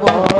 por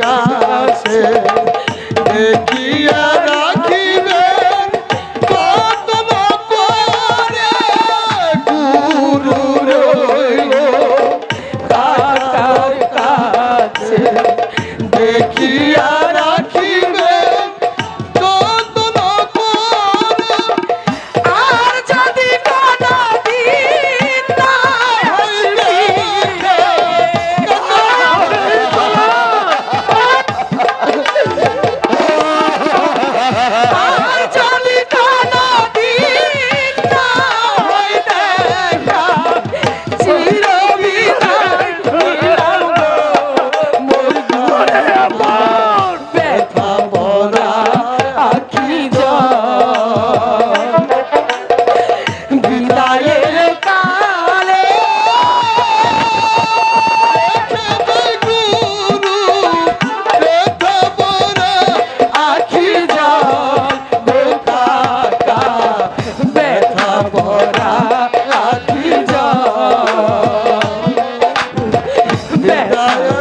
কাছে দেখিয়া রাখিবে দেখিয়া 아,